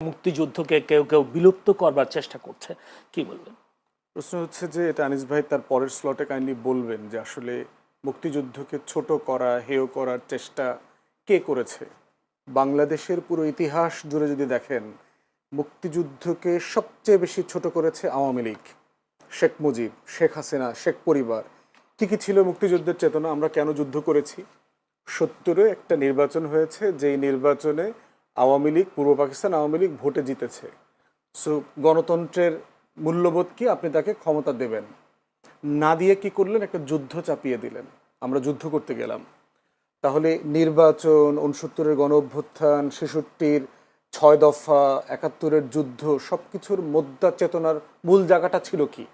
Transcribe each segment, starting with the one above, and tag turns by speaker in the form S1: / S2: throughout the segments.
S1: মুক্তিযুদ্ধকে কেউ কেউ বিলুপ্ত করবার চেষ্টা করছে। কি বলবেন?
S2: প্রশ্ন হচ্ছে যে, এটা আনিস ভাই তার পরের স্লটে কাইন্ডলি বলবেন যে, আসলে মুক্তিযুদ্ধকে ছোট করা, হেয় করার চেষ্টা কে করেছে? বাংলাদেশের পুরো ইতিহাস জুড়ে যদি দেখেন, মুক্তিযুদ্ধকে সবচেয়ে বেশি ছোট করেছে আওয়ামী লীগ, শেখ মুজিব, শেখ হাসিনা, শেখ পরিবার। কি কি ছিল মুক্তিযুদ্ধের চেতনা? আমরা কেন যুদ্ধ করেছি? সত্তরে একটা নির্বাচন হয়েছে, যেই নির্বাচনে আওয়ামী লীগ, পূর্ব পাকিস্তান আওয়ামী লীগ ভোটে জিতেছে। সো গণতন্ত্রের মূল্যবোধ কি? আপনি তাকে ক্ষমতা দেবেন। না দিয়ে কি করলেন? একটা যুদ্ধ চাপিয়ে দিলেন। আমরা যুদ্ধ করতে গেলাম। তাহলে নির্বাচন উনসত্তরের গণ অভ্যুত্থান, ছেষট্টির ছয় দফা, একাত্তরের যুদ্ধ সব কিছুর মোদ্দা চেতনার মূল জায়গাটা ছিল কি?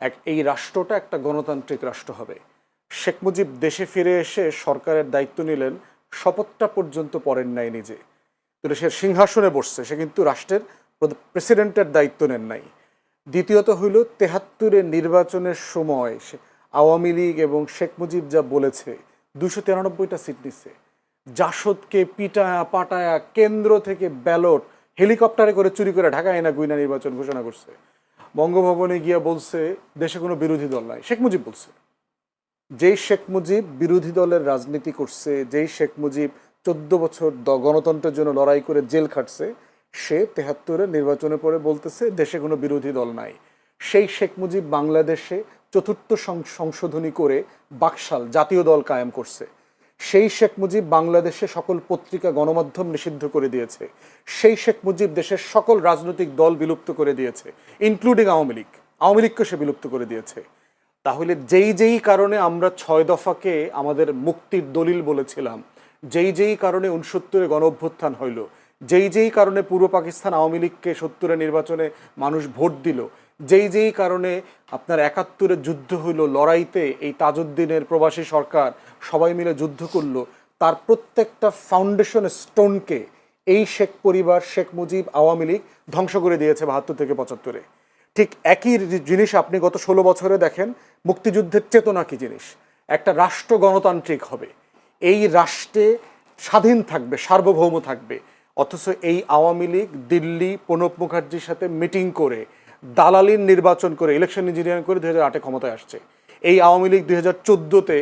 S2: এক, এই রাষ্ট্রটা একটা গণতান্ত্রিক রাষ্ট্র হবে। শেখ মুজিব দেশে ফিরে এসে সরকারের দায়িত্ব নিলেন, শপথটা পর্যন্ত পড়েন নাই নিজে। সে সিংহাসনে বসছে, সে কিন্তু রাষ্ট্রের প্রেসিডেন্টের দায়িত্ব নেন নাই। দ্বিতীয়ত হইল তেহাত্তরের নির্বাচনের সময় আওয়ামী লীগ এবং শেখ মুজিব যা বলেছে দুশো তিরানব্বইটা সিট নিচ্ছে জাসদকে পিটায়া পাটায়া কেন্দ্র থেকে ব্যালট, হেলিকপ্টারে করে চুরি করে ঢাকায় না গুইনা নির্বাচন ঘোষণা করছে। বঙ্গভবনে গিয়া বলছে, দেশে কোনো বিরোধী দল নাই। শেখ মুজিব বলছে, যেই শেখ মুজিব বিরোধী দলের রাজনীতি করছে, যেই শেখ মুজিব চোদ্দ বছর গণতন্ত্রের জন্য লড়াই করে জেল খাটছে, সে তেহাত্তরের নির্বাচনের পরে বলতেছে, দেশে কোনো বিরোধী দল নাই। সেই শেখ মুজিব বাংলাদেশে চতুর্থ সংশোধনী করে বাকশাল জাতীয় দল কায়েম করছে। সেই শেখ মুজিব বাংলাদেশে সকল পত্রিকা গণমাধ্যম নিষিদ্ধ করে দিয়েছে। সেই শেখ মুজিব দেশের সকল রাজনৈতিক দল বিলুপ্ত করে দিয়েছে ইনক্লুডিং আওয়ামী লীগ। আওয়ামী লীগকে সে বিলুপ্ত করে দিয়েছে। তাহলে যেই যেই কারণে আমরা ছয় দফাকে আমাদের মুক্তির দলিল বলেছিলাম যেই যেই কারণে উনসত্তরে গণ অভ্যুত্থান হইল, যেই যেই কারণে পূর্ব পাকিস্তান আওয়ামী লীগকে সত্তরের নির্বাচনে মানুষ ভোট দিল, যেই যেই কারণে আপনার একাত্তরের যুদ্ধ হইল লড়াইতে, এই তাজউদ্দিনের প্রবাসী সরকার সবাই মিলে যুদ্ধ করল, তার প্রত্যেকটা ফাউন্ডেশন স্টোনকে এই শেখ পরিবার, শেখ মুজিব, আওয়ামী লীগ ধ্বংস করে দিয়েছে বাহাত্তর থেকে পঁচাত্তরে। ঠিক একই জিনিস আপনি গত ষোলো বছরে দেখেন, মুক্তিযুদ্ধের চেতনা কি জিনিস? একটা রাষ্ট্র গণতান্ত্রিক হবে। এই রাষ্ট্রে স্বাধীন থাকবে, সার্বভৌম থাকবে। অথচ এই আওয়ামী লীগ দিল্লি প্রণব মুখার্জির সাথে মিটিং করে, দালালির নির্বাচন করে, ইলেকশন ইঞ্জিনিয়ারিং করে দু হাজার আটে ক্ষমতায় আসছে। এই আওয়ামী লীগ দুই চোদ্দোতে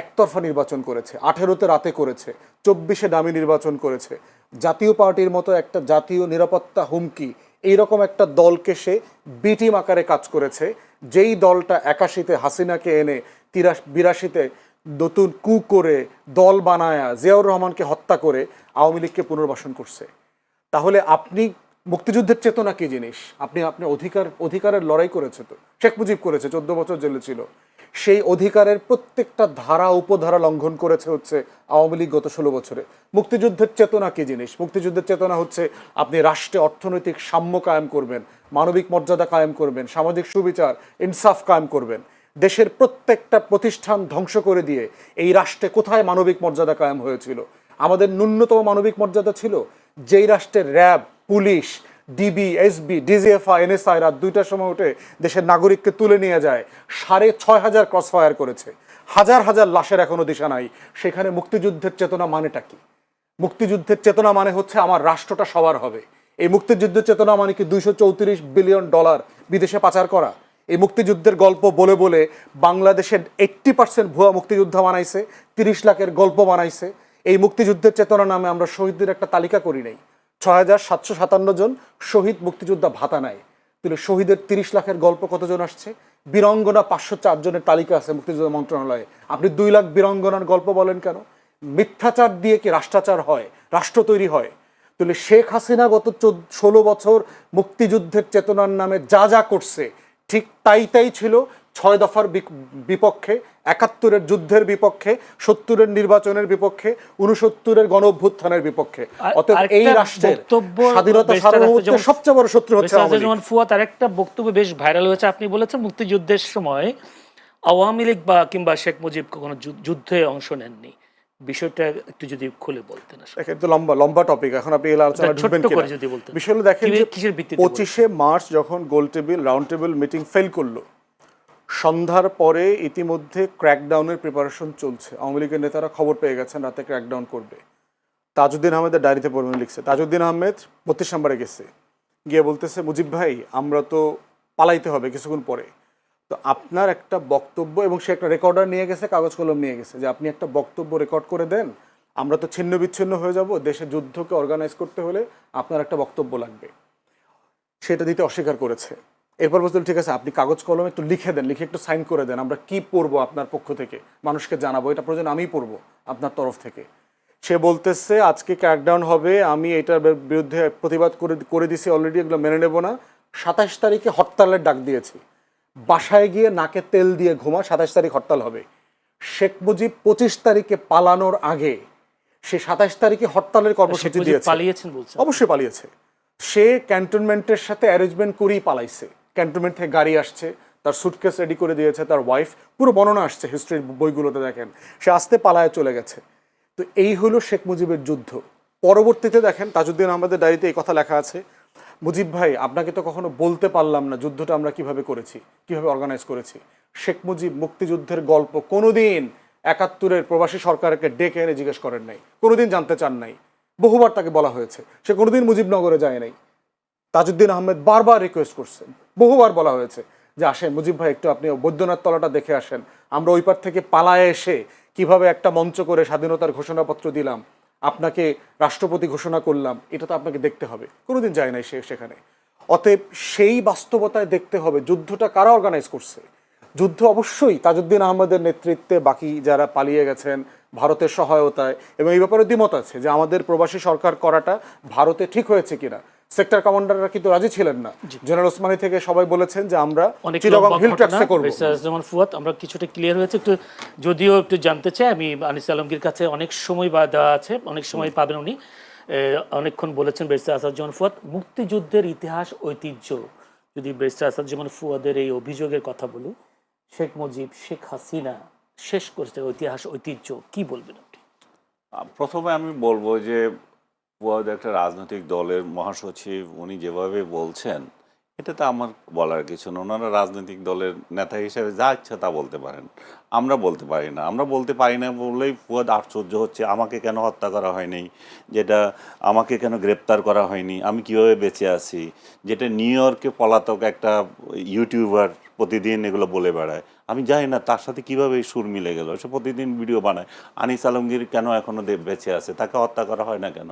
S2: একতরফা নির্বাচন করেছে, আঠেরোতে রাতে করেছে, চব্বিশে দামি নির্বাচন করেছে। জাতীয় পার্টির মতো একটা জাতীয় নিরাপত্তা হুমকি, এইরকম একটা দলকে সে বিটিম আকারে কাজ করেছে। যেই দলটা একাশিতে হাসিনাকে এনে তিরাশ, বিরাশিতে নতুন কু করে দল বানায়া জিয়াউর রহমানকে হত্যা করে আওয়ামী লীগকে পুনর্বাসন করছে। তাহলে আপনি মুক্তিযুদ্ধের চেতনা কি জিনিস? আপনি আপনি অধিকার, অধিকারের লড়াই করেছে তো। শেখ মুজিব করেছে, চোদ্দ বছর জেলে ছিল। সেই অধিকারের প্রত্যেকটা ধারা, উপধারা লঙ্ঘন করেছে হচ্ছে আওয়ামী লীগ গত ষোলো বছরে। মুক্তিযুদ্ধের চেতনা কি জিনিস? মুক্তিযুদ্ধের চেতনা হচ্ছে আপনি রাষ্ট্রে অর্থনৈতিক সাম্য কায়েম করবেন, মানবিক মর্যাদা কায়েম করবেন, সামাজিক সুবিচার, ইনসাফ কায়েম করবেন। দেশের প্রত্যেকটা প্রতিষ্ঠান ধ্বংস করে দিয়ে এই রাষ্ট্রে কোথায় মানবিক মর্যাদা কায়েম হয়েছিল? আমাদের ন্যূনতম মানবিক মর্যাদা ছিল যেই রাষ্ট্রের RAB, police, DB, SB, DGFI, NSI রাত দুইটার সময় উঠে দেশের নাগরিককে তুলে নিয়ে যায়, সাড়ে ছয় হাজার ক্রস ফায়ার করেছে। হাজার হাজার লাশের এখনও দিশা নাই। সেখানে মুক্তিযুদ্ধের চেতনা মানেটা কি? মুক্তিযুদ্ধের চেতনা মানে হচ্ছে আমার রাষ্ট্রটা সবার হবে। এই মুক্তিযুদ্ধের চেতনা মানে কি দুইশো চৌত্রিশ বিলিয়ন ডলার বিদেশে পাচার করা? এই মুক্তিযুদ্ধের গল্প বলে বলে বাংলাদেশের এইট্টি পার্সেন্ট ভুয়া মুক্তিযোদ্ধা বানাইছে, তিরিশ লাখের গল্প বানাইছে। এই মুক্তিযুদ্ধের চেতনা নামে আমরা শহীদদের একটা তালিকা করি নাই। ছয় হাজার সাতশো সাতান্ন জন শহীদ মুক্তিযোদ্ধা ভাতা নেয়। তাহলে শহীদের তিরিশ লাখের গল্প কতজন আসছে? বীরঙ্গনা পাঁচশো চারজনের তালিকা আছে মুক্তিযুদ্ধ মন্ত্রণালয়ে। আপনি দুই লাখ বীরঙ্গনার গল্প বলেন কেন? মিথ্যাচার দিয়ে কি রাষ্ট্রাচার হয়? রাষ্ট্র তৈরি হয়। তাহলে শেখ হাসিনা গত চোদ্দ, ষোলো বছর মুক্তিযুদ্ধের চেতনার নামে যা যা করছে ঠিক তাই তাই ছিল ছয় দফার বিপক্ষে একাত্তরের যুদ্ধের বিপক্ষে সত্তরের নির্বাচনের বিপক্ষে উনসত্তরের গণ অভ্যুত্থানের বিপক্ষে অতএব এই রাষ্ট্রের স্বাধীনতা সার্বভৌমত্বের সবচেয়ে বড় শত্রু হচ্ছে আওয়ামী
S1: ফুয়াদ বক্তব্য বেশ ভাইরাল হয়েছে। আপনি বলেছেন মুক্তিযুদ্ধের সময় আওয়ামী লীগ বা কিংবা শেখ মুজিব কোনো যুদ্ধে অংশ নেননি। বিষয়টা একটু যদি খুলে বলতেন আসলে।
S2: লম্বা লম্বা টপিক এখন আপনি এই আলোচনা ঢুকবেন
S1: করে যদি বলতেন।
S2: বিষয় হলো দেখেন যে
S1: কিসের ভিত্তিতে
S2: পঁচিশে মার্চ যখন গোল table round table meeting fail করল সন্ধ্যার পরে ইতিমধ্যে ক্র্যাকডাউনের প্রিপারেশন চলছে। আওয়ামী লীগের নেতারা খবর পেয়ে গেছেন রাতে ক্র্যাকডাউন করবে। তাজউদ্দিন আহমেদের ডায়েরিতে পড়বেন লিখছে তাজউদ্দিন আহমেদ বত্রিশ নম্বরে গেছে। গিয়ে বলতেছে মুজিব ভাই আমরা তো পালাইতে হবে কিছুক্ষণ পরে। তো আপনার একটা বক্তব্য এবং সে একটা রেকর্ডার নিয়ে গেছে, কাগজ কলম নিয়ে গেছে, যে আপনি একটা বক্তব্য রেকর্ড করে দেন, আমরা তো ছিন্ন বিচ্ছিন্ন হয়ে যাব দেশে যুদ্ধকে অর্গানাইজ করতে হলে আপনার একটা বক্তব্য লাগবে। সেটা দিতে অস্বীকার করেছে। এরপর বলছিল ঠিক আছে, আপনি কাগজ কলম একটু লিখে দেন, লিখে একটু সাইন করে দেন, আমরা কি পড়ব আপনার পক্ষ থেকে? মানুষকে জানাব, এটা প্রয়োজন আমিই পড়ব আপনার তরফ থেকে। সে বলতেছে, আজকে ক্র্যাকডাউন হবে, আমি এটার বিরুদ্ধে প্রতিবাদ করে করে দিছি অলরেডি এগুলো মেনে নেব না। সাতাশ তারিখে হরতালের ডাক দিয়েছি। বাসায় গিয়ে নাকে তেল দিয়ে ঘুমা সাতাশ তারিখ হরতাল হবে। শেখ মুজিব পঁচিশ তারিখে পালানোর আগে সে সাতাশ তারিখে হরতালের কর্মসূচি দিয়েছে।
S1: পালিয়েছেন বলছেন।
S2: অবশ্যই পালিয়েছে। সে ক্যান্টনমেন্টের সাথে অ্যারেঞ্জমেন্ট করেই পালাইছে। ক্যান্টনমেন্ট থেকে গাড়ি আসছে তার সুটকেস রেডি করে দিয়েছে তার ওয়াইফ পুরো বর্ণনা আসছে হিস্ট্রির বইগুলোতে দেখেন। সে আসতে পালায় চলে গেছে। তো এই হলো শেখ মুজিবের যুদ্ধ। পরবর্তীতে দেখেন তাজউদ্দিন আহমেদের ডায়েরিতে এই কথা লেখা আছে মুজিব ভাই, আপনাকে তো কখনো বলতে পারলাম না যুদ্ধটা আমরা কীভাবে করেছি, কীভাবে অর্গানাইজ করেছি। শেখ মুজিব মুক্তিযুদ্ধের গল্প কোনোদিন একাত্তরের প্রবাসী সরকারকে ডেকে এনে জিজ্ঞেস করেন নাই, কোনোদিন জানতে চান নাই। বহুবার তাকে বলা হয়েছে, সে কোনোদিন মুজিবনগরে যায় নাই। তাজউদ্দিন আহমেদ বারবার রিকোয়েস্ট করছেন বহুবার বলা হয়েছে যে আসেন মুজিব ভাই, একটু আপনি বৈদ্যনাথ তলাটা দেখে আসেন। আমরা ওই পার থেকে পালায় এসে কীভাবে একটা মঞ্চ করে স্বাধীনতার ঘোষণাপত্র দিলাম আপনাকে রাষ্ট্রপতি ঘোষণা করলাম, এটা তো আপনাকে দেখতে হবে। কোনোদিন যায় নাই সে সেখানে। অতএব সেই বাস্তবতায় দেখতে হবে, যুদ্ধটা কারা অর্গানাইজ করছে? যুদ্ধ অবশ্যই তাজউদ্দিন আহমদের নেতৃত্বে বাকি যারা পালিয়ে গেছেন ভারতের সহায়তায় এবং এই ব্যাপারে দ্বিমত আছে যে আমাদের প্রবাসী সরকার করাটা ভারতে ঠিক হয়েছে কিনা। সেক্টর কমান্ডাররা কিন্তু রাজি ছিলেন না। জেনারেল ওসমানী থেকে সবাই বলেছেন যে আমরা চিটাগং হিল ট্যাক্সে করব।
S1: যেমন ফুয়াদ আমরা কিছুটা ক্লিয়ার হয়েছে। একটু যদিও একটু জানতে চাই আমি আনিস আলমগীর কাছে অনেক সময় বা দেওয়া আছে অনেক সময় পাবেন উনি। অনেকক্ষণ বলেছেন বেরসা আসাদুজ্জামান ফুয়াদ মুক্তিযুদ্ধের ইতিহাস ঐতিহ্য। যদি বেরসা আসাদুজ্জামান ফুয়াদের এই অভিযোগের কথা বলি শেখ মুজিব শেখ হাসিনা শেষ করেছে ইতিহাস ঐতিহ্য কি বলবেন আপনি?
S3: প্রথমে আমি বলব যে ফুয়াদ একটা রাজনৈতিক দলের মহাসচিব উনি যেভাবে বলছেন, এটা তো আমার বলার কিছু না। ওনারা রাজনৈতিক দলের নেতা হিসেবে যা ইচ্ছা তা বলতে পারেন। আমরা বলতে পারি না। আমরা বলতে পারি না বললেই ফুয়াদ আশ্চর্য হচ্ছে, আমাকে কেন হত্যা করা হয়নি? যেটা আমাকে কেন গ্রেপ্তার করা হয়নি? আমি কীভাবে বেঁচে আছি? যেটা নিউ ইয়র্কে পলাতক একটা ইউটিউবার প্রতিদিন এগুলো বলে বেড়ায়। আমি জানি না তার সাথে কীভাবে এই সুর মিলে গেল। সে প্রতিদিন ভিডিও বানায়। আনিস আলমগীর কেন এখনও দে- বেঁচে আছে? তাকে হত্যা করা হয় না কেন?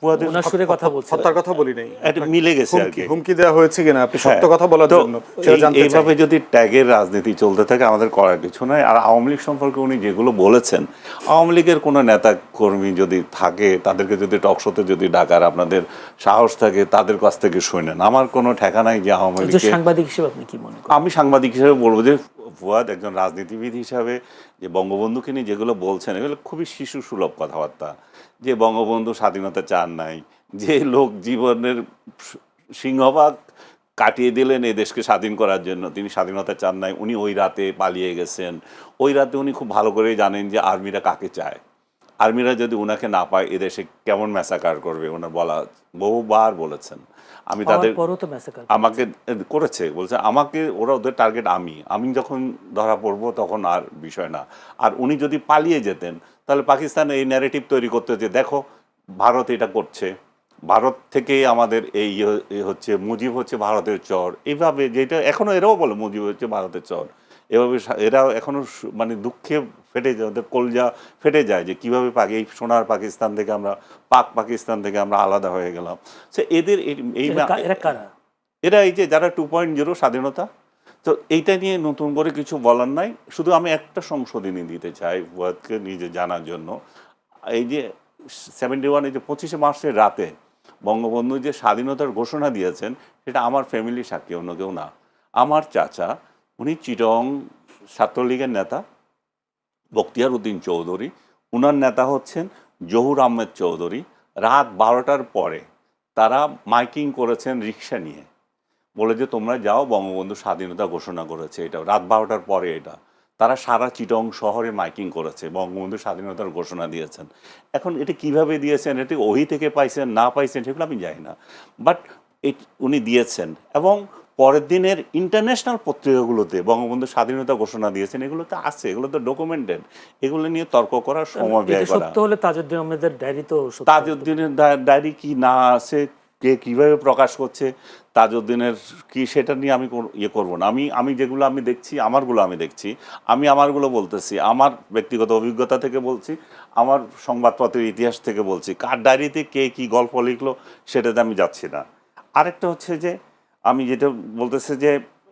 S3: ফুয়াদের
S1: সুরে কথা বলছেন
S2: হত্যার কথা বলি নাই।
S3: এটা মিলে গেছে আর
S2: হুমকি
S3: কি।
S2: হুমকি দেওয়া হয়েছে কিনা? আপনি সত্য
S3: হ্যাঁ।
S2: কথা বলার জন্য সেটা
S3: এই-
S2: জানতে চাই।
S3: এইভাবে যদি ট্যাগের রাজনীতি চলতে থাকে আমাদের করার কিছু নয় আর আওয়ামী লীগ সম্পর্কে উনি যেগুলো বলেছেন আওয়ামী লীগের কোনো নেতা কর্মী যদি থাকে তাদেরকে যদি টকশোতে যদি ডাকার আপনাদের সাহস থাকে তাদের কাছ থেকে শুনেন আমার কোনো ঠেকা নাই যে আওয়ামী
S1: একজন
S3: লীগকে
S1: সাংবাদিক হিসেবে আপনি কি মনে করেন?
S3: আমি সাংবাদিক হিসেবে বলব যে ফুয়াদ একজন রাজনীতিবিদ হিসাবে যে বঙ্গবন্ধুকে নিয়ে যেগুলো বলছেন, এগুলো খুবই শিশু সুলভ কথাবার্তা। যে বঙ্গবন্ধু স্বাধীনতা চান নাই, যে লোক জীবনের সিংহভাগ কাটিয়ে দিলেন এই দেশকে স্বাধীন করার জন্য, তিনি স্বাধীনতা চান নাই, উনি ওই রাতে পালিয়ে গেছেন। ওই রাতে উনি খুব ভালো করেই জানেন যে আর্মিরা কাকে চায়। আর্মিরা যদি উনাকে না পায় এদেশে কেমন ম্যাসাকার করবে ওনার বলা বহুবার বলেছেন। আমি তাদের আমাকে করেছে। বলছে আমাকে ওরা ওদের টার্গেট আমি। আমি যখন ধরা পড়ব তখন আর বিষয় না। আর উনি যদি পালিয়ে যেতেন তাহলে পাকিস্তান এই ন্যারেটিভ তৈরি করতে যে দেখো ভারত এটা করছে। ভারত থেকে আমাদের এই ইয়ে- হচ্ছে মুজিব হচ্ছে ভারতের চর। এইভাবে যেটা এখনও এরাও বলে মুজিব হচ্ছে ভারতের চর। এভাবে এরা এখনও মানে দুঃখে ফেটে যায় ওদের কলজা ফেটে যায় যে কীভাবে পাক এই সোনার পাকিস্তান থেকে আমরা পাক পাকিস্তান থেকে আমরা আলাদা হয়ে গেলাম। সে এদের এই- এই
S1: এরা এরা
S3: এরা এই যে যারা টু পয়েন্ট জিরো স্বাধীনতা তো এইটা নিয়ে নতুন করে কিছু বলার নাই। শুধু আমি একটা সংশোধনী দিতে চাই ওয়াদকে নিজে জানার জন্য। এই যে সেভেন্টি ওয়ান এই যে পঁচিশে মার্চের রাতে বঙ্গবন্ধু যে স্বাধীনতার ঘোষণা দিয়েছেন সেটা আমার ফ্যামিলি সাক্ষী অন্য কেউ না। আমার চাচা উনি চিটং ছাত্রলীগের নেতা, বখতিয়ার উদ্দিন চৌধুরী। উনার নেতা হচ্ছেন জহুর আহমেদ চৌধুরী। রাত বারোটার পরে তারা মাইকিং করেছেন রিক্সা নিয়ে। বলে যে, তোমরা যাও, বঙ্গবন্ধু স্বাধীনতা ঘোষণা করেছে এটা। রাত বারোটার পরে এটা। তারা সারা চিটং শহরে মাইকিং করেছে, বঙ্গবন্ধু স্বাধীনতার ঘোষণা দিয়েছেন। এখন এটা কীভাবে দিয়েছেন, এটি ওহি থেকে পাইছেন, না পাইছেন, সেগুলো আমি জানি না। বাট উনি দিয়েছেন এবং পরের দিনের ইন্টারন্যাশনাল পত্রিকাগুলোতে বঙ্গবন্ধু স্বাধীনতা ঘোষণা দিয়েছেন এগুলো তো আছে এগুলো তো ডকুমেন্টেড এগুলো নিয়ে তর্ক করার সময় ব্যয় করা।
S1: সত্য হলে তাজউদ্দিন আহমেদের ডায়েরি তো
S3: তাজউদ্দিনের ডায়েরি কি না আছে কে কীভাবে প্রকাশ করছে তাজউদ্দিনের কি সেটা নিয়ে আমি ইয়ে করব না। আমি আমি যেগুলো আমি দেখছি আমারগুলো আমি দেখছি। আমি আমারগুলো বলতেছি আমার ব্যক্তিগত অভিজ্ঞতা থেকে বলছি আমার সংবাদপত্রের ইতিহাস থেকে বলছি। কার ডায়েরিতে কে কি গল্প লিখলো সেটাতে আমি যাচ্ছি না। আরেকটা হচ্ছে যে আমি যেটা বলতেছে যে,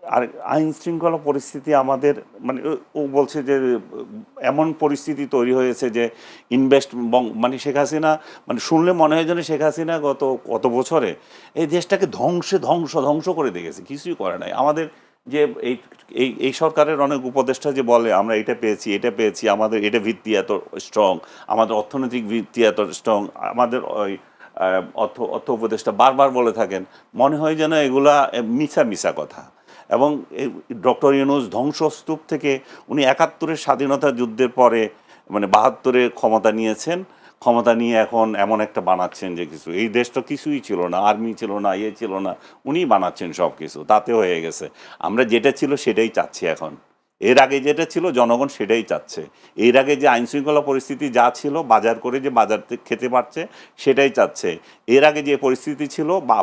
S3: আর আইন শৃঙ্খলা পরিস্থিতি আমাদের মানে ও- বলছে যে, এমন পরিস্থিতি তৈরি হয়েছে যে, ইনভেস্ট মানে শেখ হাসিনা মানে শুনলে মনে হয় যেন শেখ হাসিনা গত কত বছরে এই দেশটাকে ধ্বংসে, ধ্বংস ধ্বংস করে দিয়েছে কিছুই করে নাই। আমাদের যে এই এই এই সরকারের অনেক উপদেষ্টা যে বলে, আমরা এটা পেয়েছি এটা পেয়েছি, আমাদের এটা ভিত্তি এত স্ট্রং আমাদের অর্থনৈতিক ভিত্তি এত স্ট্রং আমাদের ওই অর্থ অর্থ উপদেষ্টা বারবার বলে থাকেন, মনে হয় যেন এগুলা মিছা মিছা কথা। এবং ডক্টর ইউনুস ধ্বংসস্তূপ থেকে উনি একাত্তরের স্বাধীনতা যুদ্ধের পরে মানে বাহাত্তরে ক্ষমতা নিয়েছেন। ক্ষমতা নিয়ে এখন এমন একটা বানাচ্ছেন যে কিছু। এই দেশ তো কিছুই ছিল না, আর্মি ছিল না ইয়ে ছিল না উনি বানাচ্ছেন সব কিছু তাতে হয়ে গেছে। আমরা যেটা ছিল সেটাই চাচ্ছি এখন। এর আগে যেটা ছিল, জনগণ সেটাই চাচ্ছে। এর আগে যে আইন শৃঙ্খলা পরিস্থিতি যা ছিল, বাজার করে যে বাজার খেতে পারছে, সেটাই চাচ্ছে। এর আগে যে পরিস্থিতি ছিল, বা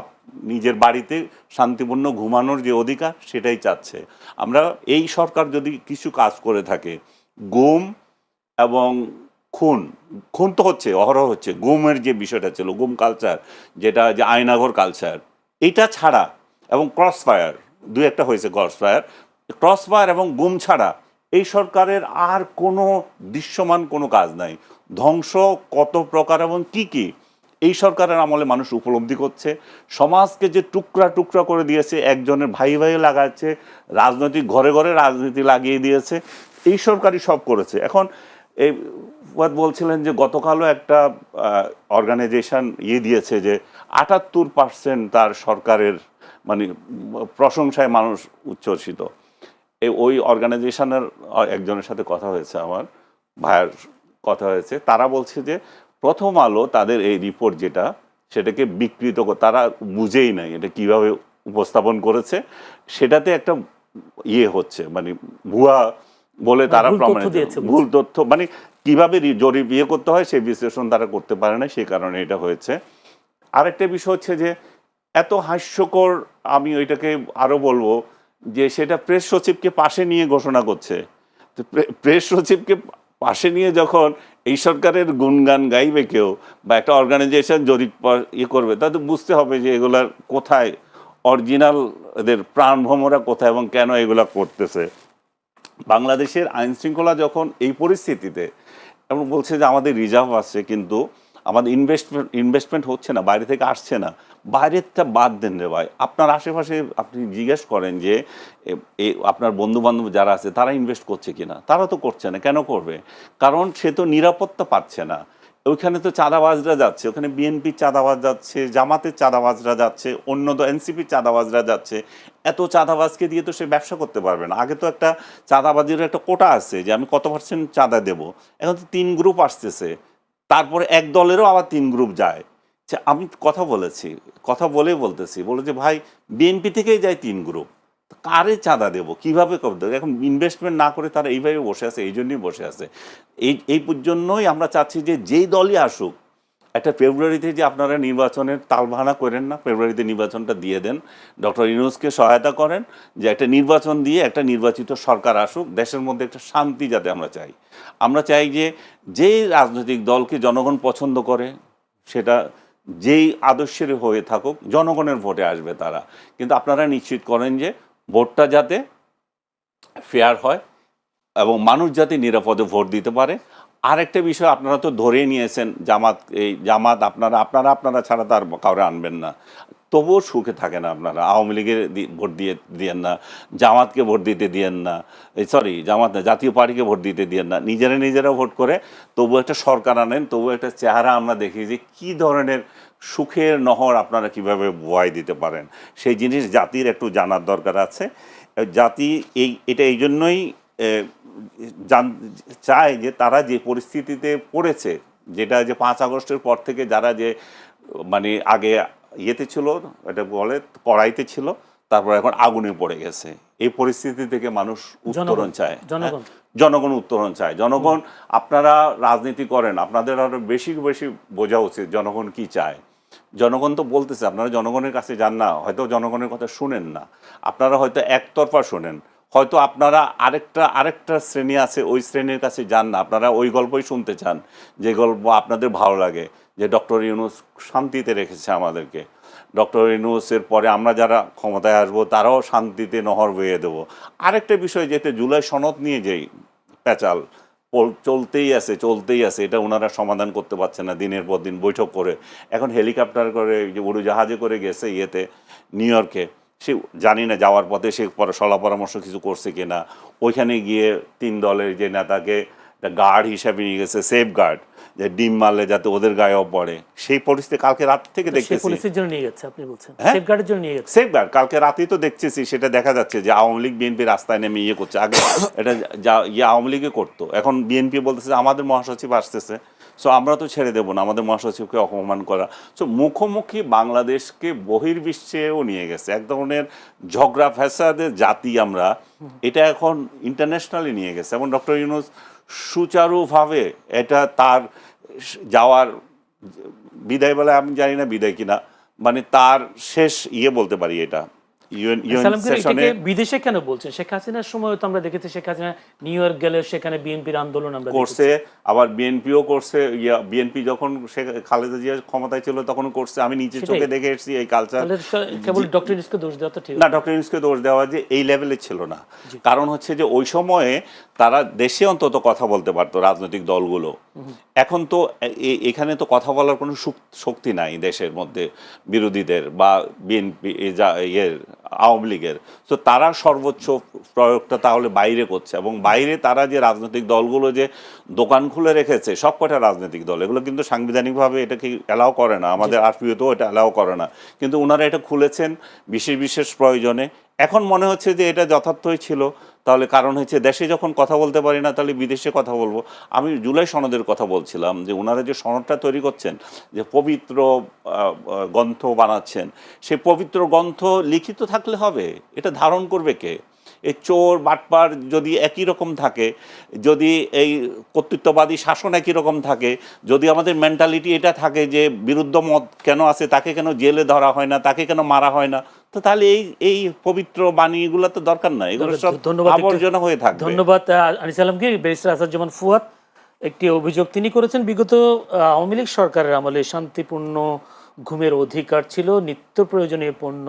S3: নিজের বাড়িতে শান্তিপূর্ণ ঘুমানোর যে অধিকার, সেটাই চাচ্ছে। আমরা এই সরকার যদি কিছু কাজ করে থাকে, গুম এবং খুন খুন তো হচ্ছে, অহরহ হচ্ছে, গুমের যে বিষয়টা ছিল, গুম কালচার যেটা যে আয়নাঘর কালচার এইটা ছাড়া এবং ক্রস ফায়ার দু একটা হয়েছে ক্রস ফায়ার ক্রস ফায়ার এবং গুম ছাড়া এই সরকারের আর কোনো দৃশ্যমান কোনো কাজ নাই। ধ্বংস কত প্রকার এবং কি কি, এই সরকারের আমলে মানুষ উপলব্ধি করছে। সমাজকে যে টুকরা টুকরা করে দিয়েছে, একজনের ভাই ভাই লাগাচ্ছে, রাজনৈতিক ঘরে ঘরে রাজনীতি লাগিয়ে দিয়েছে, এই সরকারই সব করেছে। এখন এই বলছিলেন যে গতকালও একটা অর্গানাইজেশন ইয়ে দিয়েছে যে আটাত্তর পার্সেন্ট তার সরকারের মানে প্রশংসায় মানুষ উচ্ছ্বসিত। এই ওই অর্গানাইজেশনের একজনের সাথে কথা হয়েছে আমার ভাইয়ের কথা হয়েছে। তারা বলছে যে প্রথম আলো তাদের এই রিপোর্ট যেটা সেটাকে বিকৃত তারা বুঝেই নাই এটা কীভাবে উপস্থাপন করেছে। সেটাতে একটা ইয়ে হচ্ছে মানে ভুয়া বলে তারা
S1: ভুল তথ্য
S3: প্রমাণিত ভুল তথ্য মানে কীভাবে জরিপ ইয়ে করতে হয় সেই বিশ্লেষণ তারা করতে পারে না সেই কারণে এটা হয়েছে। আরেকটা বিষয় হচ্ছে যে এত হাস্যকর আমি ওইটাকে আরও বলব যে সেটা প্রেস সচিবকে পাশে নিয়ে ঘোষণা করছে। তো প্রে- প্রেস সচিবকে পাশে নিয়ে যখন এই সরকারের গুণগান গাইবে কেউ বা একটা অর্গানাইজেশন পা- ইয়ে করবে তাতে বুঝতে হবে যে এগুলার কোথায় অরিজিনাল এদের প্রাণভ্রমরা কোথায় এবং কেন এগুলা করতেছে। বাংলাদেশের আইন শৃঙ্খলা যখন এই পরিস্থিতিতে, এবং বলছে যে আমাদের রিজার্ভ আছে, কিন্তু আমাদের ইনভেস্টমেন্ট ইনভেস্টমেন্ট হচ্ছে না, বাইরে থেকে আসছে না। বাইরেরটা বাদ দেন রে ভাই। আপনার আশেপাশে আপনি জিজ্ঞেস করেন যে আপনার বন্ধু বান্ধব যারা আছে, তারা ইনভেস্ট করছে কিনা? তারা তো করছে না। কেন করবে? কারণ সে তো নিরাপত্তা পাচ্ছে না। ওইখানে তো চাঁদাবাজরা যাচ্ছে। ওখানে বিএনপির চাঁদাবাজ যাচ্ছে, জামাতের চাঁদাবাজরা যাচ্ছে, অন্য তো এনসিপির চাঁদাবাজরা যাচ্ছে। এত চাঁদাবাজকে দিয়ে তো সে ব্যবসা করতে পারবে না। আগে তো একটা চাঁদাবাজির একটা কোটা আছে যে, আমি কত পার্সেন্ট চাঁদা দেব? এখন তো তিন গ্রুপ আসতেছে। তারপরে এক দলেরও আবার তিন গ্রুপ যায়। আমি কথা বলেছি, কথা বলেই বলতেছি। বলে যে, ভাই বিএনপি থেকেই যায় তিন গ্রুপ কারে চাঁদা দেবো? কীভাবে হবে? এখন ইনভেস্টমেন্ট না করে তারা এইভাবে বসে আছে, এই জন্যই বসে আছে। এই এই জন্যই আমরা চাচ্ছি যে, যেই দলই আসুক, একটা ফেব্রুয়ারিতে যে আপনারা নির্বাচনের তালবাহানা করেন না ফেব্রুয়ারিতে নির্বাচনটা দিয়ে দেন। ডক্টর ইউনুসকে সহায়তা করেন যে, একটা নির্বাচন দিয়ে একটা নির্বাচিত সরকার আসুক, দেশের মধ্যে একটা শান্তি যাতে আমরা চাই। আমরা চাই যে, যেই রাজনৈতিক দলকে জনগণ পছন্দ করে, সেটা যেই আদর্শের হয়ে থাকুক, জনগণের ভোটে আসবে তারা। কিন্তু আপনারা নিশ্চিত করেন যে ভোটটা যাতে ফেয়ার হয় এবং মানুষ যাতে নিরাপদে ভোট দিতে পারে। আরেকটা বিষয় আপনারা তো ধরে নিয়েছেন, জামাত, এই জামাত আপনারা আপনারা আপনারা ছাড়া তার কাউরে আনবেন না। তবুও সুখে থাকেন আপনারা। আওয়ামী লীগের ভোট দিয়ে, দিয়েন না। জামাতকে ভোট দিতে দিয়েন না। সরি জামাত না, জাতীয় পার্টিকে ভোট দিতে দিয়েন না। নিজেরা নিজেরা ভোট করে তবু একটা সরকার আনেন, তবু একটা চেহারা আমরা দেখি যে কী ধরনের সুখের নহর আপনারা কীভাবে বয় দিতে পারেন। সেই জিনিস জাতির একটু জানার দরকার আছে। জাতি এই, এটা এই জন্যই জান- চায় যে তারা যে পরিস্থিতিতে পড়েছে, যেটা যে পাঁচ আগস্টের পর থেকে যারা যে মানে আগে ইয়েতে ছিল এটা বলে কড়াইতে ছিল তারপর এখন আগুনে পড়ে গেছে। এই পরিস্থিতি থেকে মানুষ উত্তরণ চায়।
S1: জনগণ।
S3: হ্যাঁ, জনগণ উত্তরণ চায়। জনগণ আপনারা রাজনীতি করেন আপনাদের আরও বেশি বেশি বোঝা উচিত জনগণ কি চায়। জনগণ তো বলতেছে আপনারা জনগণের কাছে যান না হয়তো জনগণের কথা শুনেন না। আপনারা হয়তো একতরফা শোনেন। হয়তো আপনারা আরেকটা আরেকটা শ্রেণি আছে ওই শ্রেণির কাছে যান না। আপনারা ওই গল্পই শুনতে চান যে গল্প আপনাদের ভালো লাগে। যে ডক্টর ইউনুস শান্তিতে রেখেছে আমাদেরকে। ডক্টর ইউনুসের পরে আমরা যারা ক্ষমতায় আসব, তারাও শান্তিতে নহর বইয়ে দেবো। আরেকটা বিষয় যেতে জুলাই সনদ নিয়ে যেই প্যাচাল চলতেই আছে চলতেই আছে, এটা ওনারা সমাধান করতে পারছে না দিনের পর দিন বৈঠক করে। এখন হেলিকপ্টার করে যে উড়োজাহাজে করে গেছে ইয়েতে, নিউ ইয়র্কে, সে জানি না যাওয়ার পথে সে পরে, সলা পরামর্শ কিছু করছে কিনা। ওইখানে গিয়ে তিন দলের যে নেতাকে গার্ড হিসাবে নিয়ে গেছে সেফ গার্ড যে ডিম মারলে যাতে ওদের গায়েও পড়ে। সেই পরিস্থিতি কালকে রাত থেকে দেখতেছি।
S1: পুলিশের জন্য নিয়ে গেছে আপনি বলছেন।
S3: হ্যাঁ?
S1: সেফগার্ডের জন্য নিয়ে গেছে।
S3: সেফগার্ড কালকে রাতেই তো দেখতেছি সেটা দেখা যাচ্ছে যে আওয়ামী লীগ বিএনপি রাস্তায় নেমে ইয়ে করছে। আগে এটা যা ইয়ে আওয়ামী লীগে করতো। এখন বিএনপি বলতেছে আমাদের মহাসচিব আসতেছে। সো আমরা তো ছেড়ে দেবো না আমাদের মহাসচিবকে অপমান করা। সো মুখোমুখি বাংলাদেশকে বহির্বিশ্বেও নিয়ে গেছে। এক ধরনের ঝগড়া ফ্যাসাদের জাতি আমরা এটা এখন ইন্টারন্যাশনালি নিয়ে গেছে। এবং ডক্টর ইউনুস সুচারুভাবে এটা তার যাওয়ার বিদায় বলে আমি জানি না বিদায় কিনা মানে তার শেষ ইয়ে বলতে পারি এটা।
S1: এটাকে বিদেশে কেন বলছেন? শেখ হাসিনার সময় তো আমরা দেখেছি শেখ হাসিনা নিউ ইয়র্ক গেলে সেখানে বিএনপির আন্দোলন আমরা
S3: করছে আবার বিএনপিও করছে বিএনপি যখন খালেদা জিয়া ক্ষমতায় ছিল তখন করছে। আমি নিচে চোখে দেখে এসেছি এই কালচার
S1: কেবল ডক্টর ইউনুসকে দোষ দেওয়া তো ঠিক।
S3: না ডক্টর ইউনুসকে দোষ দেওয়া যে এই লেভেলে ছিল না। কারণ হচ্ছে যে ওই সময়ে তারা দেশে অন্তত কথা বলতে পারতো রাজনৈতিক দলগুলো। এখন তো এখানে তো কথা বলার কোনো শক্তি নাই দেশের মধ্যে বিরোধীদের বা বিএনপি ইয়ের আওয়ামী লীগের। তো তারা সর্বোচ্চ প্রয়োগটা তাহলে বাইরে করছে এবং বাইরে তারা যে রাজনৈতিক দলগুলো যে দোকান খুলে রেখেছে সব কটা রাজনৈতিক দল? এগুলো কিন্তু সাংবিধানিকভাবে এটা কি অ্যালাও করে না? আমাদের আরপিওতেও এটা অ্যালাউ করে না। কিন্তু ওনারা এটা খুলেছেন বিশেষ বিশেষ প্রয়োজনে। এখন মনে হচ্ছে যে এটা যথার্থই ছিল। তাহলে কারণ হচ্ছে দেশে যখন কথা বলতে পারি না, তাহলে বিদেশে কথা বলব। আমি জুলাই সনদের কথা বলছিলাম, যে ওনারা যে সনদটা তৈরি করছেন, যে পবিত্র গ্রন্থ বানাচ্ছেন, সে পবিত্র গ্রন্থ লিখিত থাকলে হবে? এটা ধারণ করবে কে? এই চোর বাটপার যদি একই রকম থাকে যদি এই কর্তৃত্ববাদী শাসন একই রকম থাকে যদি আমাদের মেন্টালিটি এটা থাকে যে বিরুদ্ধ মত কেন আছে তাকে কেন জেলে ধরা হয় না তাকে কেন মারা হয় না তো তাহলে এই এই পবিত্র বাণীগুলো তো দরকার নাই এগুলো সব আবর্জনা হয়ে থাকবে।
S1: ধন্যবাদ আহ, আনিস ব্যারিস্টার আসাদুজ্জামান ফুয়াদ। একটি অভিযোগ তিনি করেছেন বিগত আওয়ামী লীগ সরকারের আমলে শান্তিপূর্ণ ঘুমের অধিকার ছিল নিত্য প্রয়োজনীয় পণ্য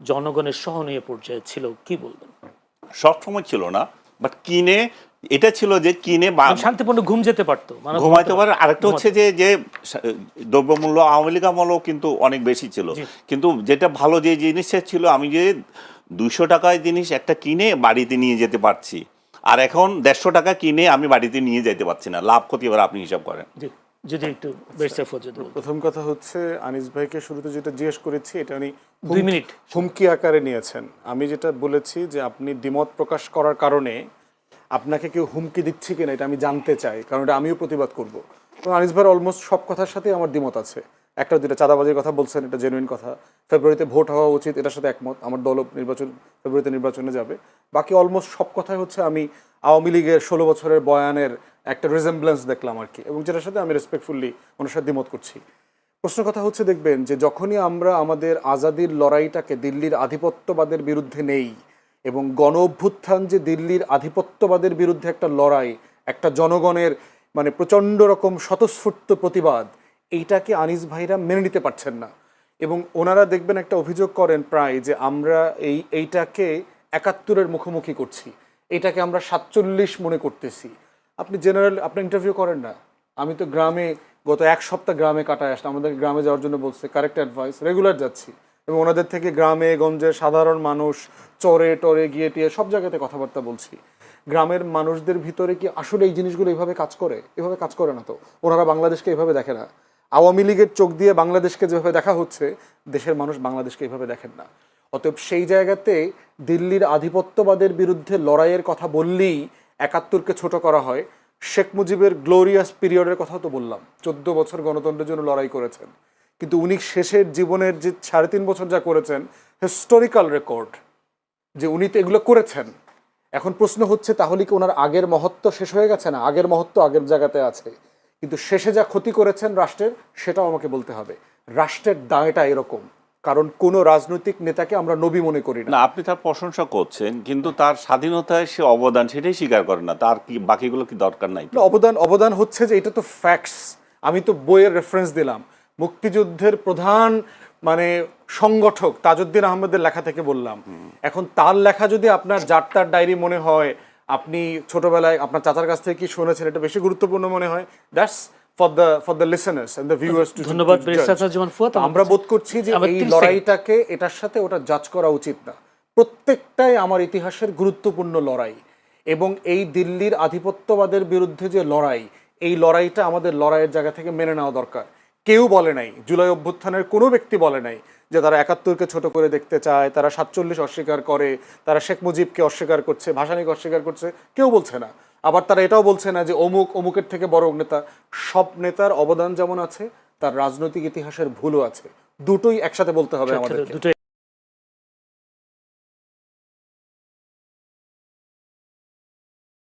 S1: জনগণের সহনীয় পর্যায়ে ছিল কি বলবেন?
S3: সবসময় ছিল না বাট কিনে এটা ছিল যে কিনে
S1: মানে শান্তিপূর্ণ ঘুম যেতে পারতো মানে
S3: ঘুমাইতে পারে। আরেকটা হচ্ছে যে যে দ্রব্যমূল্য আওয়ামী লীগ আমলেও কিন্তু অনেক বেশি ছিল। কিন্তু যেটা ভালো যে জিনিসটা ছিল আমি যে দুশো টাকায় জিনিস একটা কিনে বাড়িতে নিয়ে যেতে পারছি আর এখন দেড়শো টাকা কিনে আমি বাড়িতে নিয়ে যেতে পারছি না। লাভ ক্ষতি এবার আপনি হিসাব করেন।
S1: যদি একটু ফুয়াদ যদি
S2: প্রথম কথা হচ্ছে আনিস ভাইকে শুরুতে যেটা জিজ্ঞেস করেছি এটা উনি
S1: দুই মিনিট।
S2: হুমকি আকারে নিয়েছেন। আমি যেটা বলেছি যে আপনি দ্বিমত প্রকাশ করার কারণে আপনাকে কেউ হুমকি দিচ্ছে কিনা এটা আমি জানতে চাই কারণ এটা আমিও প্রতিবাদ করব। তো আনিস ভাইয়ের অলমোস্ট সব কথার সাথে আমার দ্বিমত আছে। একটা দুটা চাঁদাবাজির কথা বলছেন এটা জেনুইন কথা। ফেব্রুয়ারিতে ভোট হওয়া উচিত এটার সাথে একমত। আমার দল নির্বাচন ফেব্রুয়ারিতে নির্বাচনে যাবে। বাকি অলমোস্ট সব কথাই হচ্ছে আমি আওয়ামী লীগের ষোলো বছরের বয়ানের একটা রিজেম্বলেন্স দেখলাম আর কি, এবং যেটার সাথে আমি রেসপেক্টফুলি ওনার সাথে দ্বিমত করছি। প্রশ্ন কথা হচ্ছে, দেখবেন যে যখনই আমরা আমাদের আজাদির লড়াইটাকে দিল্লির আধিপত্যবাদের বিরুদ্ধে নেই, এবং গণ অভ্যুত্থান যে দিল্লির আধিপত্যবাদের বিরুদ্ধে একটা লড়াই, একটা জনগণের মানে প্রচণ্ড রকম স্বতঃস্ফূর্ত প্রতিবাদ, এইটাকে আনিস ভাইরা মেনে নিতে পারছেন না। এবং ওনারা দেখবেন একটা অভিযোগ করেন প্রায় যে আমরা এই, এইটাকে একাত্তরের মুখোমুখি করছি। এটাকে আমরা সাতচল্লিশ মনে করতেছি। আপনি জেনারেল আপনি ইন্টারভিউ করেন না। আমি তো গ্রামে গত এক সপ্তাহ গ্রামে কাটায় আসলাম। আমাদের গ্রামে যাওয়ার জন্য বলছে কারেক্ট অ্যাডভাইস রেগুলার যাচ্ছি। এবং ওনাদের থেকে গ্রামে, গঞ্জে সাধারণ মানুষ, চরে, টরে, গিয়ে, টিয়ে, সব জায়গাতে কথাবার্তা বলছি। গ্রামের মানুষদের ভিতরে কি আসলে এই জিনিসগুলো এইভাবে কাজ করে? এভাবে কাজ করে না তো। ওনারা বাংলাদেশকে এভাবে দেখে না। আওয়ামী লীগের চোখ দিয়ে বাংলাদেশকে যেভাবে দেখা হচ্ছে, দেশের মানুষ বাংলাদেশকে এইভাবে দেখেন না। অতএব সেই জায়গাতে দিল্লির আধিপত্যবাদের বিরুদ্ধে লড়াইয়ের কথা বললেই একাত্তরকে ছোট করা হয়। শেখ মুজিবের গ্লোরিয়াস পিরিয়ডের কথা তো বললাম। চোদ্দ বছর গণতন্ত্রের জন্য লড়াই করেছেন। কিন্তু উনি শেষের জীবনের যে সাড়ে তিন বছর যা করেছেন হিস্টোরিক্যাল রেকর্ড যে উনি তো এগুলো করেছেন। এখন প্রশ্ন হচ্ছে, তাহলে কি ওনার আগের মহত্ব শেষ হয়ে গেছে না? আগের মহত্ব আগের জায়গাতে আছে। কিন্তু শেষে যা ক্ষতি করেছেন রাষ্ট্রের, সেটাও আমাকে বলতে হবে। রাষ্ট্রের দায়টা এরকম। কারণ কোনো রাজনৈতিক নেতাকে আমরা নবী মনে করি না।
S3: আপনি তার প্রশংসা করছেন কিন্তু তার স্বাধীনতায় সে অবদান সেটাই স্বীকার করে না। তার কি বাকিগুলো কি দরকার নাই?
S2: অবদান অবদান হচ্ছে যে এটা তো ফ্যাক্টস আমি তো বইয়ের রেফারেন্স দিলাম। মুক্তিযুদ্ধের প্রধান মানে সংগঠক তাজউদ্দিন আহমেদের লেখা থেকে বললাম। এখন তার লেখা যদি আপনার যাত্রার ডায়েরি মনে হয় আপনি ছোটবেলায় আপনার চাচার কাছ থেকে কি শুনেছেন? এটা বেশি গুরুত্বপূর্ণ মনে হয়। That's for the for the listeners and the viewers too
S1: ধন্যবাদ ফুয়াদ
S2: আমরা বোধ করছি যে এই লড়াইটাকে এটার সাথে ওটা জাজ করা উচিত না। প্রত্যেকটাই আমার ইতিহাসের গুরুত্বপূর্ণ লড়াই। এবং এই দিল্লির আধিপত্যবাদের বিরুদ্ধে যে লড়াই এই লড়াইটা আমাদের লড়াইয়ের জায়গা থেকে মেনে নেওয়া দরকার। কেউ বলে নাই জুলাই অভ্যুত্থানের কোনো ব্যক্তি বলে নাই যে তারা একাত্তরকে ছোট করে দেখতে চায় তারা সাতচল্লিশ অস্বীকার করে তারা শেখ মুজিবকে অস্বীকার করছে ভাসানিকে অস্বীকার করছে কেউ বলছে না। আবার তারা এটাও বলছে না যে অমুক অমুকের থেকে বড় নেতা সব নেতার অবদান যেমন আছে তার রাজনৈতিক ইতিহাসের ভুলও আছে। দুটোই একসাথে বলতে হবে আমাদের
S1: দুটোই